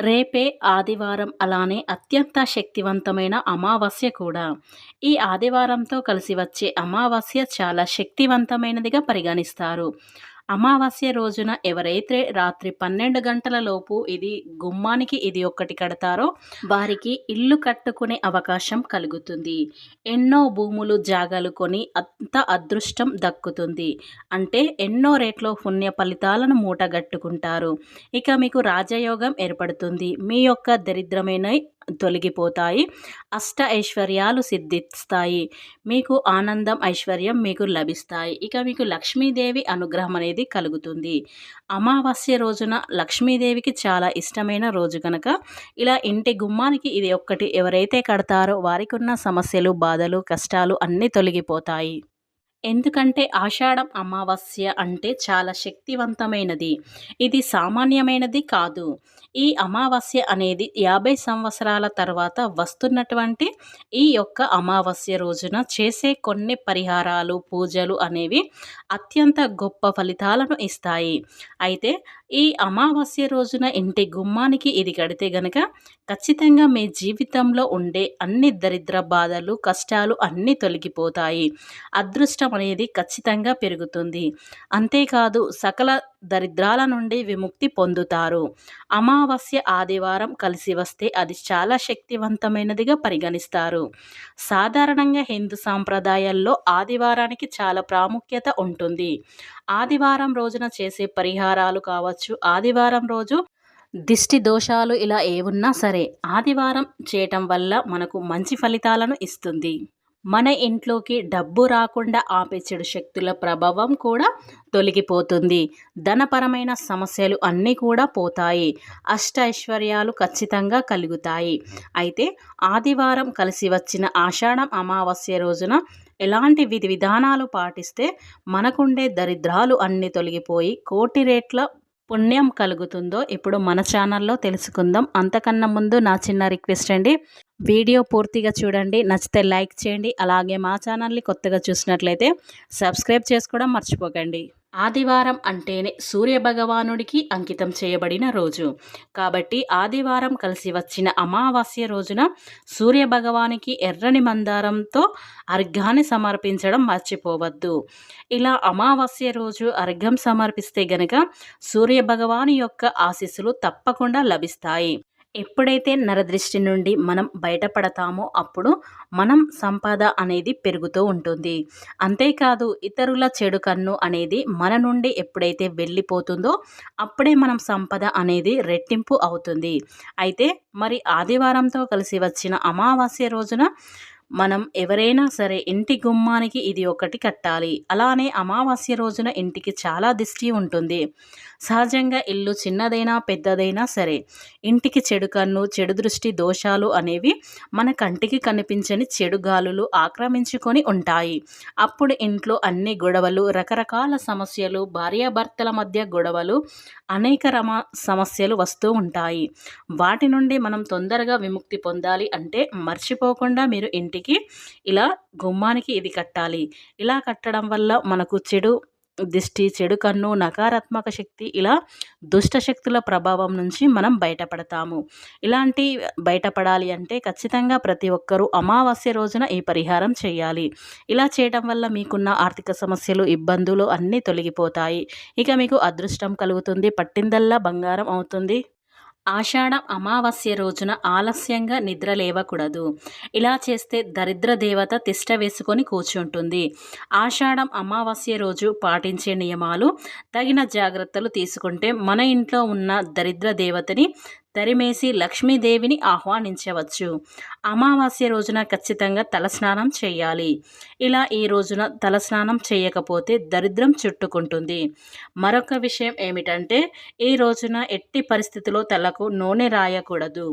రేపే ఆదివారం అలానే అత్యంత శక్తివంతమైన అమావాస్య కూడా. ఈ ఆదివారంతో కలిసి వచ్చే అమావాస్య చాలా శక్తివంతమైనదిగా పరిగణిస్తారు. అమావాస్య రోజున ఎవరైతే రాత్రి పన్నెండు గంటల లోపు ఇది గుమ్మానికి ఇది ఒక్కటి కడతారో వారికి ఇల్లు కట్టుకునే అవకాశం కలుగుతుంది. ఎన్నో భూములు జాగాలు కొని అంత అదృష్టం దక్కుతుంది. అంటే ఎన్నో రేట్లో పుణ్య ఫలితాలను మూటగట్టుకుంటారు. ఇక మీకు రాజయోగం ఏర్పడుతుంది. మీ యొక్క దరిద్రమైన తొలగిపోతాయి. అష్ట ఐశ్వర్యాలు సిద్ధిస్తాయి. మీకు ఆనందం ఐశ్వర్యం మీకు లభిస్తాయి. ఇక మీకు లక్ష్మీదేవి అనుగ్రహం అనేది కలుగుతుంది. అమావాస్య రోజున లక్ష్మీదేవికి చాలా ఇష్టమైన రోజు కనుక ఇలా ఇంటి గుమ్మానికి ఇది ఒక్కటి ఎవరైతే కడతారో వారికి ఉన్న సమస్యలు బాధలు కష్టాలు అన్నీ తొలగిపోతాయి. ఎందుకంటే ఆషాఢం అమావాస్య అంటే చాలా శక్తివంతమైనది. ఇది సామాన్యమైనది కాదు. ఈ అమావాస్య అనేది యాభై సంవత్సరాల తర్వాత వస్తున్నటువంటి ఈ యొక్క అమావాస్య రోజున చేసే కొన్ని పరిహారాలు పూజలు అనేవి అత్యంత గొప్ప ఫలితాలను ఇస్తాయి. అయితే ఈ అమావాస్య రోజున ఇంటి గుమ్మానికి ఇది కడితే గనక ఖచ్చితంగా మీ జీవితంలో ఉండే అన్ని దరిద్ర బాధలు కష్టాలు అన్నీ తొలగిపోతాయి. అదృష్టం అనేది ఖచ్చితంగా పెరుగుతుంది. అంతేకాదు సకల దరిద్రాల నుండి విముక్తి పొందుతారు. అమావాస్య ఆదివారం కలిసి వస్తే అది చాలా శక్తివంతమైనదిగా పరిగణిస్తారు. సాధారణంగా హిందూ సాంప్రదాయాల్లో ఆదివారానికి చాలా ప్రాముఖ్యత ఉంటుంది. ఆదివారం రోజున చేసే పరిహారాలు కావచ్చు ఆదివారం రోజు దిష్టి దోషాలు ఇలా ఏవున్నా సరే ఆదివారం చేయటం వల్ల మనకు మంచి ఫలితాలను ఇస్తుంది. మన ఇంట్లోకి డబ్బు రాకుండా ఆపేచెడు శక్తుల ప్రభావం కూడా తొలగిపోతుంది. ధనపరమైన సమస్యలు అన్నీ కూడా పోతాయి. అష్ట ఐశ్వర్యాలు ఖచ్చితంగా కలుగుతాయి. అయితే ఆదివారం కలిసి వచ్చిన ఆషాఢం అమావాస్య రోజున ఎలాంటి విధి విధానాలు పాటిస్తే మనకుండే దరిద్రాలు అన్నీ తొలగిపోయి కోటి రేట్ల పుణ్యం కలుగుతుందో ఇప్పుడు మన ఛానల్లో తెలుసుకుందాం. అంతకన్నా ముందు నా చిన్న రిక్వెస్ట్ అండి వీడియో పూర్తిగా చూడండి నచ్చితే లైక్ చేయండి అలాగే మా ఛానల్ని కొత్తగా చూసినట్లయితే సబ్స్క్రైబ్ చేసుకోవడం మర్చిపోకండి. ఆదివారం అంటేనే సూర్య భగవానుడికి అంకితం చేయబడిన రోజు. కాబట్టి ఆదివారం కలిసి వచ్చిన అమావాస్య రోజున సూర్య భగవానికి ఎర్రని మందారంతో అర్ఘాన్ని సమర్పించడం మర్చిపోవద్దు. ఇలా అమావాస్య రోజు అర్ఘం సమర్పిస్తే గనక సూర్య భగవాని యొక్క ఆశీస్సులు తప్పకుండా లభిస్తాయి. ఎప్పుడైతే నరదృష్టి నుండి మనం బయటపడతామో అప్పుడు మనం సంపద అనేది పెరుగుతూ ఉంటుంది. అంతేకాదు ఇతరుల చెడు కన్ను అనేది మన నుండి ఎప్పుడైతే వెళ్ళిపోతుందో అప్పుడే మనం సంపద అనేది రెట్టింపు అవుతుంది. అయితే మరి ఆదివారంతో కలిసి వచ్చిన అమావాస్య రోజున మనం ఎవరైనా సరే ఇంటి గుమ్మానికి ఇది ఒకటి కట్టాలి. అలానే అమావాస్య రోజున ఇంటికి చాలా దిష్టి ఉంటుంది. సహజంగా ఇల్లు చిన్నదైనా పెద్దదైనా సరే ఇంటికి చెడు కన్ను చెడు దృష్టి దోషాలు అనేవి మన కంటికి కనిపించని చెడు గాలులు ఆక్రమించుకొని ఉంటాయి. అప్పుడు ఇంట్లో అన్ని గొడవలు రకరకాల సమస్యలు భార్యాభర్తల మధ్య గొడవలు అనేక రమ సమస్యలు వస్తూ ఉంటాయి. వాటి నుండి మనం తొందరగా విముక్తి పొందాలి అంటే మర్చిపోకుండా మీరు ఇంటికి ఇలా గుమ్మానికి ఇది కట్టాలి. ఇలా కట్టడం వల్ల మనకు చెడు దిష్టి చెడు కన్ను నకారాత్మక శక్తి ఇలా దుష్ట శక్తుల ప్రభావం నుంచి మనం బయటపడతాము. ఇలాంటి బయటపడాలి అంటే ఖచ్చితంగా ప్రతి ఒక్కరూ అమావాస్య రోజున ఈ పరిహారం చేయాలి. ఇలా చేయడం వల్ల మీకున్న ఆర్థిక సమస్యలు ఇబ్బందులు అన్నీ తొలగిపోతాయి. ఇక మీకు అదృష్టం కలుగుతుంది పట్టిందల్లా బంగారం అవుతుంది. ఆషాఢ అమావాస్య రోజున ఆలస్యంగా నిద్ర లేవకూడదు. ఇలా చేస్తే దరిద్ర దేవత తిష్ట వేసుకొని కూర్చుంటుంది. ఆషాఢం అమావాస్య రోజు పాటించే నియమాలు తగిన జాగ్రత్తలు తీసుకుంటే మన ఇంట్లో ఉన్న దరిద్ర దేవతని తరిమేసి లక్ష్మీదేవిని ఆహ్వానించవచ్చు. అమావాస్య రోజున ఖచ్చితంగా తలస్నానం చేయాలి. ఇలా ఈ రోజున తలస్నానం చేయకపోతే దరిద్రం చుట్టుకుంటుంది. మరొక విషయం ఏమిటంటే ఈ రోజున ఎట్టి పరిస్థితిలో తలకు నూనె రాయకూడదు.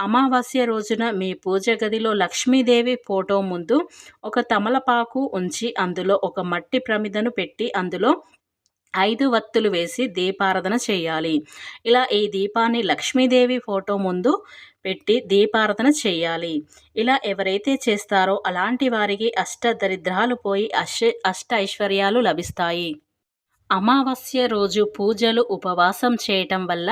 అమావాస్య రోజున మీ పూజ గదిలో లక్ష్మీదేవి ఫోటో ముందు ఒక తమలపాకు ఉంచి అందులో ఒక మట్టి ప్రమిదను పెట్టి అందులో ఐదు వత్తులు వేసి దీపారాధన చేయాలి. ఇలా ఈ దీపాన్ని లక్ష్మీదేవి ఫోటో ముందు పెట్టి దీపారాధన చేయాలి. ఇలా ఎవరైతే చేస్తారో అలాంటి వారికి అష్ట దరిద్రాలు పోయి అష్ట అష్ట ఐశ్వర్యాలు లభిస్తాయి. అమావాస్య రోజు పూజలు ఉపవాసం చేయటం వల్ల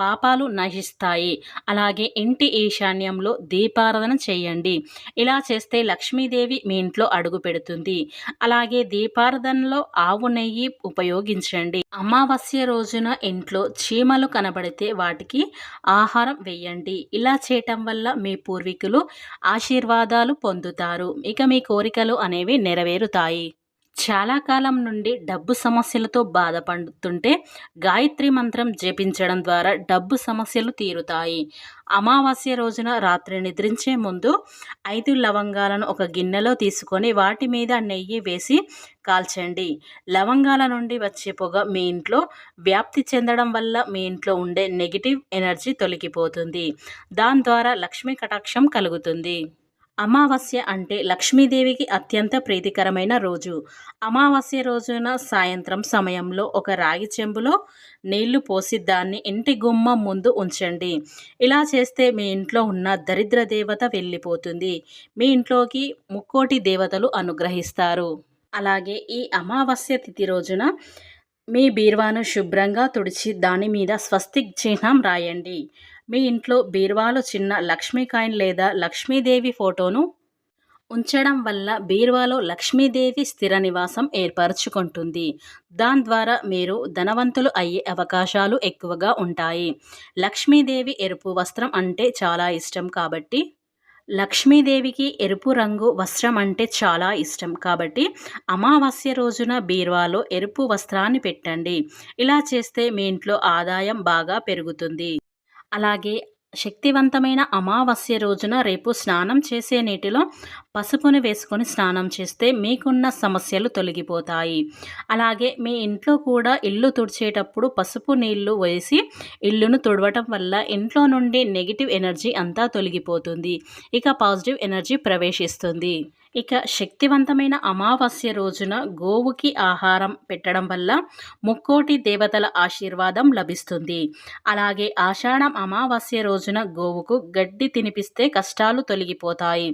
పాపాలు నశిస్తాయి. అలాగే ఇంటి ఈశాన్యంలో దీపారాధన చేయండి. ఇలా చేస్తే లక్ష్మీదేవి మీ ఇంట్లో అడుగు పెడుతుంది. అలాగే దీపారాధనలో ఆవు నెయ్యి ఉపయోగించండి. అమావాస్య రోజున ఇంట్లో చీమలు కనబడితే వాటికి ఆహారం వేయండి. ఇలా చేయటం వల్ల మీ పూర్వీకులు ఆశీర్వాదాలు పొందుతారు. ఇక మీ కోరికలు అనేవి నెరవేరుతాయి. చాలా కాలం నుండి డబ్బు సమస్యలతో బాధపడుతుంటే గాయత్రి మంత్రం జపించడం ద్వారా డబ్బు సమస్యలు తీరుతాయి. అమావాస్య రోజున రాత్రి నిద్రించే ముందు ఐదు లవంగాలను ఒక గిన్నెలో తీసుకొని వాటి మీద నెయ్యి వేసి కాల్చండి. లవంగాల నుండి వచ్చే పొగ మీ ఇంట్లో వ్యాప్తి చెందడం వల్ల మీ ఇంట్లో ఉండే నెగిటివ్ ఎనర్జీ తొలగిపోతుంది. దాని ద్వారా లక్ష్మీ కటాక్షం కలుగుతుంది. అమావాస్య అంటే లక్ష్మీదేవికి అత్యంత ప్రీతికరమైన రోజు. అమావాస్య రోజున సాయంత్రం సమయంలో ఒక రాగి చెంబులో నీళ్ళు పోసి దాన్ని ఇంటి గుమ్మం ముందు ఉంచండి. ఇలా చేస్తే మీ ఇంట్లో ఉన్న దరిద్ర దేవత వెళ్ళిపోతుంది. మీ ఇంట్లోకి ముక్కోటి దేవతలు అనుగ్రహిస్తారు. అలాగే ఈ అమావాస్య తిథి రోజున మీ బీర్వాను శుభ్రంగా తుడిచి దాని మీద స్వస్తిక్ చిహ్నం రాయండి. మీ ఇంట్లో బీర్వాలో చిన్న లక్ష్మీ కాయిన్ లేదా లక్ష్మీదేవి ఫోటోను ఉంచడం వల్ల బీర్వాలో లక్ష్మీదేవి స్థిర నివాసం ఏర్పరచుకుంటుంది. దాని ద్వారా మీరు ధనవంతులు అయ్యే అవకాశాలు ఎక్కువగా ఉంటాయి. లక్ష్మీదేవి ఎరుపు వస్త్రం అంటే చాలా ఇష్టం కాబట్టి లక్ష్మీదేవికి ఎరుపు రంగు వస్త్రం అంటే చాలా ఇష్టం కాబట్టి అమావాస్య రోజున బీర్వాలో ఎరుపు వస్త్రాన్ని పెట్టండి. ఇలా చేస్తే మీ ఇంట్లో ఆదాయం బాగా పెరుగుతుంది. అలాగే శక్తివంతమైన అమావాస్య రోజున రేపు స్నానం చేసే నీటిలో పసుపుని వేసుకొని స్నానం చేస్తే మీకున్న సమస్యలు తొలగిపోతాయి. అలాగే మీ ఇంట్లో కూడా ఇల్లు తుడిచేటప్పుడు పసుపు నీళ్ళు వేసి ఇల్లును తుడవటం వల్ల ఇంట్లో నుండి నెగిటివ్ ఎనర్జీ అంతా తొలగిపోతుంది. ఇక పాజిటివ్ ఎనర్జీ ప్రవేశిస్తుంది. ఇక శక్తివంతమైన అమావాస్య రోజున గోవుకి ఆహారం పెట్టడం వల్ల ముక్కోటి దేవతల ఆశీర్వాదం లభిస్తుంది. అలాగే ఆషాఢం అమావాస్య రోజున గోవుకు గడ్డి తినిపిస్తే కష్టాలు తొలగిపోతాయి.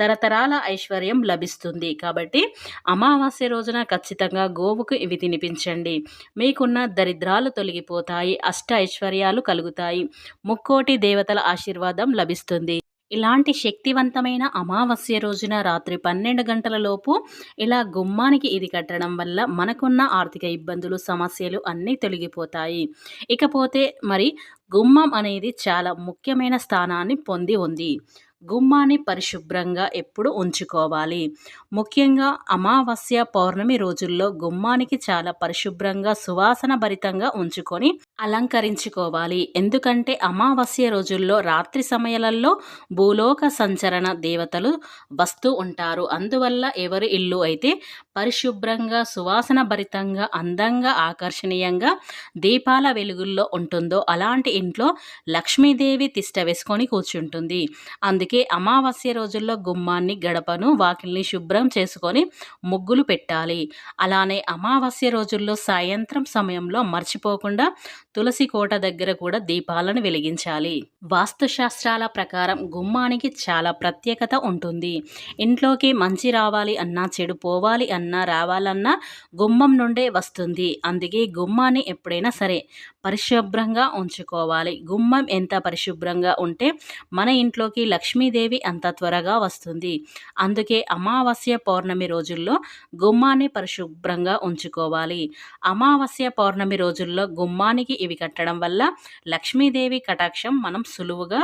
తరతరాల ఐశ్వర్యం లభిస్తుంది. కాబట్టి అమావాస్య రోజున ఖచ్చితంగా గోవుకు ఇవి తినిపించండి. మీకున్న దరిద్రాలు తొలగిపోతాయి అష్ట ఐశ్వర్యాలు కలుగుతాయి. ముక్కోటి దేవతల ఆశీర్వాదం లభిస్తుంది. ఇలాంటి శక్తివంతమైన అమావాస్య రోజున రాత్రి పన్నెండు గంటల లోపు ఇలా గుమ్మానికి ఇది కట్టడం వల్ల మనకున్న ఆర్థిక ఇబ్బందులు సమస్యలు అన్నీ తొలగిపోతాయి. ఇకపోతే మరి గుమ్మం అనేది చాలా ముఖ్యమైన స్థానాన్ని పొంది ఉంది. గుమ్మాన్ని పరిశుభ్రంగా ఎప్పుడు ఉంచుకోవాలి? ముఖ్యంగా అమావాస్య పౌర్ణమి రోజుల్లో గుమ్మానికి చాలా పరిశుభ్రంగా సువాసన భరితంగా ఉంచుకొని అలంకరించుకోవాలి. ఎందుకంటే అమావాస్య రోజుల్లో రాత్రి సమయాలలో భూలోక సంచరణ దేవతలు వస్తూ ఉంటారు. అందువల్ల ఎవరి ఇల్లు అయితే పరిశుభ్రంగా సువాసన భరితంగా అందంగా ఆకర్షణీయంగా దీపాల వెలుగుల్లో ఉంటుందో అలాంటి ఇంట్లో లక్ష్మీదేవి తిష్ట వేసుకొని కూర్చుంటుంది. అందుకే అమావాస్య రోజుల్లో గుమ్మాన్ని గడపను వాకిల్ని శుభ్రం చేసుకొని ముగ్గులు పెట్టాలి. అలానే అమావాస్య రోజుల్లో సాయంత్రం సమయంలో మర్చిపోకుండా తులసి కోట దగ్గర కూడా దీపాలను వెలిగించాలి. వాస్తుశాస్త్రాల ప్రకారం గుమ్మానికి చాలా ప్రత్యేకత ఉంటుంది. ఇంట్లోకి మంచి రావాలి అన్నా చెడు పోవాలి అన్నా రావాలన్నా గుమ్మం నుండే వస్తుంది. అందుకే గుమ్మాన్ని ఎప్పుడైనా సరే పరిశుభ్రంగా ఉంచుకోవాలి. గుమ్మం ఎంత పరిశుభ్రంగా ఉంటే మన ఇంట్లోకి లక్ష్మీదేవి అంత త్వరగా వస్తుంది. అందుకే అమావాస్య పౌర్ణమి రోజుల్లో గుమ్మాన్ని పరిశుభ్రంగా ఉంచుకోవాలి. అమావాస్య పౌర్ణమి రోజుల్లో గుమ్మానికి ఇవి కట్టడం వల్ల లక్ష్మీదేవి కటాక్షం మనం సులువుగా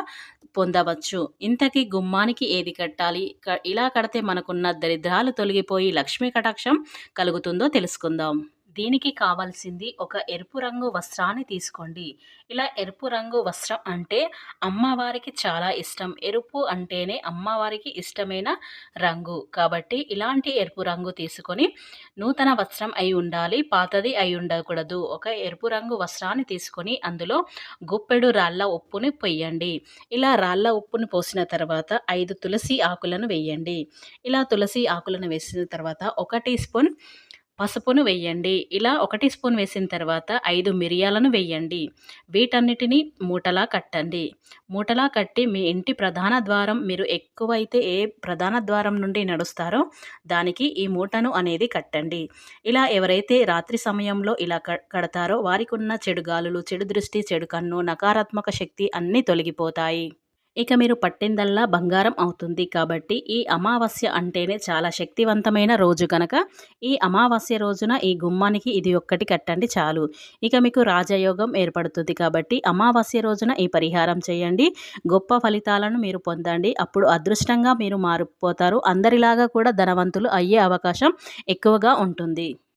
పొందవచ్చు. ఇంతకీ గుమ్మానికి ఏది కట్టాలి? ఇలా కడితే మనకున్న దరిద్రాలు తొలగిపోయి లక్ష్మీ కటాక్షం కలుగుతుందో తెలుసుకుందాం. దీనికి కావాల్సింది ఒక ఎరుపు రంగు వస్త్రాన్ని తీసుకోండి. ఇలా ఎరుపు రంగు వస్త్రం అంటే అమ్మవారికి చాలా ఇష్టం. ఎరుపు అంటేనే అమ్మవారికి ఇష్టమైన రంగు. కాబట్టి ఇలాంటి ఎరుపు రంగు తీసుకొని నూతన వస్త్రం అయి ఉండాలి. పాతది అయి ఉండకూడదు. ఒక ఎరుపు రంగు వస్త్రాన్ని తీసుకొని అందులో గుప్పెడు రాళ్ళ ఉప్పుని పొయ్యండి. ఇలా రాళ్ళ ఉప్పుని పోసిన తర్వాత ఐదు తులసి ఆకులను వేయండి. ఇలా తులసి ఆకులను వేసిన తర్వాత ఒక టీ స్పూన్ పసుపును వెయ్యండి ఇలా ఒకటి స్పూన్ వేసిన తర్వాత ఐదు మిరియాలను వెయ్యండి వీటన్నిటిని మూటలా కట్టండి. మూటలా కట్టి మీ ఇంటి ప్రధాన ద్వారం మీరు ఎక్కువైతే ఏ ప్రధాన ద్వారం నుండి నడుస్తారో దానికి ఈ మూటను అనేది కట్టండి. ఇలా ఎవరైతే రాత్రి సమయంలో ఇలా క కడతారో వారికి ఉన్న చెడు గాలులు చెడు దృష్టి చెడు కన్ను నకారాత్మక శక్తి అన్నీ తొలగిపోతాయి. ఇక మీరు పట్టిందల్లా బంగారం అవుతుంది కాబట్టి ఈ అమావాస్య అంటేనే చాలా శక్తివంతమైన రోజు కనుక ఈ అమావాస్య రోజున ఈ గుమ్మానికి ఇది ఒక్కటి కట్టండి చాలు. ఇక మీకు రాజయోగం ఏర్పడుతుంది కాబట్టి అమావాస్య రోజున ఈ పరిహారం చేయండి. గొప్ప ఫలితాలను మీరు పొందండి. అప్పుడు అదృష్టంగా మీరు మారిపోతారు. అందరిలాగా కూడా ధనవంతులు అయ్యే అవకాశం ఎక్కువగా ఉంటుంది.